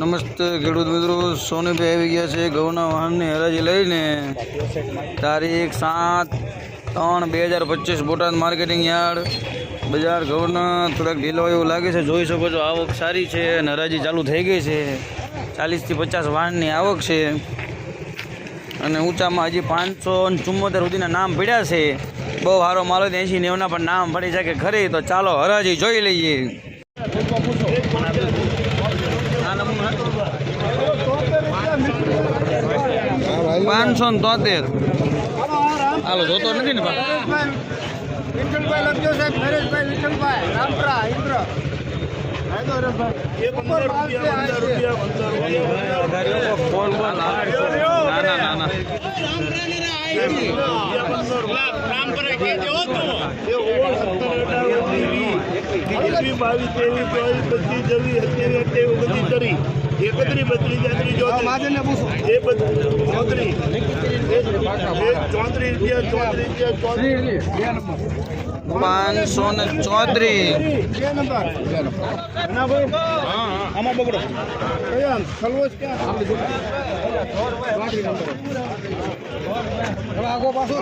નમસ્તે ખેડૂત મિત્રો, સોનીભાઈ આવી ગયા છે ઘઉંના વાહનની હરાજી લઈને. તારીખ સાત ત્રણ બે હજાર પચીસ બોટાદ માર્કેટિંગ યાર્ડ. બજાર ઘઉંના થોડાક ઢીલો એવું લાગે છે. જોઈ શકો છો આવક સારી છે અને હરાજી ચાલુ થઈ ગઈ છે. ચાલીસથી પચાસ વાહનની આવક છે. અને ઊંચામાં હજી પાંચસો ચુમ્મોતેર સુધીના નામ પડ્યા છે. બહુ સારો માલ એંશી નેવના પણ નામ પડી શકે ખરી. તો ચાલો હરાજી જોઈ લઈએ. પાંચસો ને તોતેર હાલો જોતો નથી ને વિઠ્ઠલભાઈ લખજો સાહેબ નરેશભાઈ વિઠ્ઠલભાઈ રામપરા ઇન્દ્ર ના ના ના ના બાવીસ ત્રેવીસ ચોવીસ પચીસ છવ્વીસ સત્યાવીસ અઠ્યાવીસ ઓગણત્રીસ ત્રીસ એકત્રીસ બત્રીસ તેત્રીસ ચોત્રીસ એ બધું ચોત્રીસ ચોત્રીસ રૂપિયા ચોત્રીસ રૂપિયા ચોત્રીસ પાંચસો ને ચોત્રીસ આમાં બગડો. કયા ખલવસ ક્યાં? આગો પાછો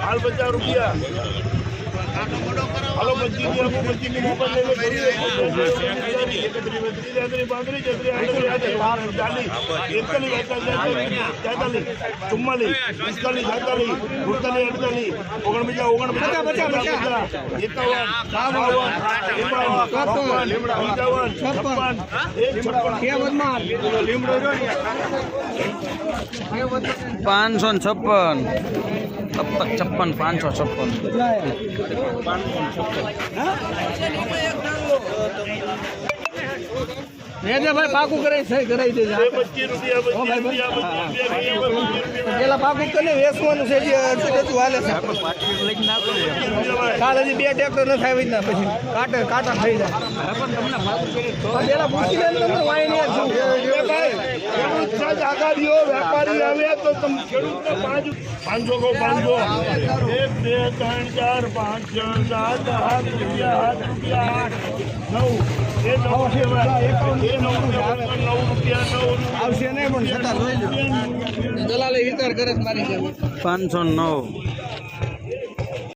હાલ પચાસ રૂપિયા. હાલો પચીસ રૂપિયા પચીસની મોબાઈલ તેત્રીસ પાંત્રીસ છત્રીસ ચાલીસ એકતાલીસ બેતાલીસ તેતાલીસ ચુમ્માલીસ પિસ્તાલીસ સાતાલીસ સુડતાલીસ અડતાલીસ ઓગણપચાસ ઓગણપચાસ પચાસ એકાવન બાવન એકાવન પંચાવન છપ્પન એક છપ્પન. પાંચસો ને છપ્પન. છપ્પન છપ્પન પાંચસો છપ્પન. ભાઈ પાકું કરાવી છે કરાવી દેજો. પેલા પાકું કરીને વેચવાનું છે જે અડધું અડધું હાલે છે. કાલે હજી બે ટ્રેક્ટર ન થાય જ ના પછી કાંટા કાંટા થઈ જાય. પેલા પૂછી લે તમને વાય નહીં શું ખેડૂત સાથ આગાડીઓ વેપારી આવે તો તમે ખેડૂતને પાંચ પાંચસો કહો પાંચસો. એક બે ત્રણ ચાર પાંચ છ સાત આઠ રૂપિયા આઠ રૂપિયા આઠ નવ. પાંચસો નવ.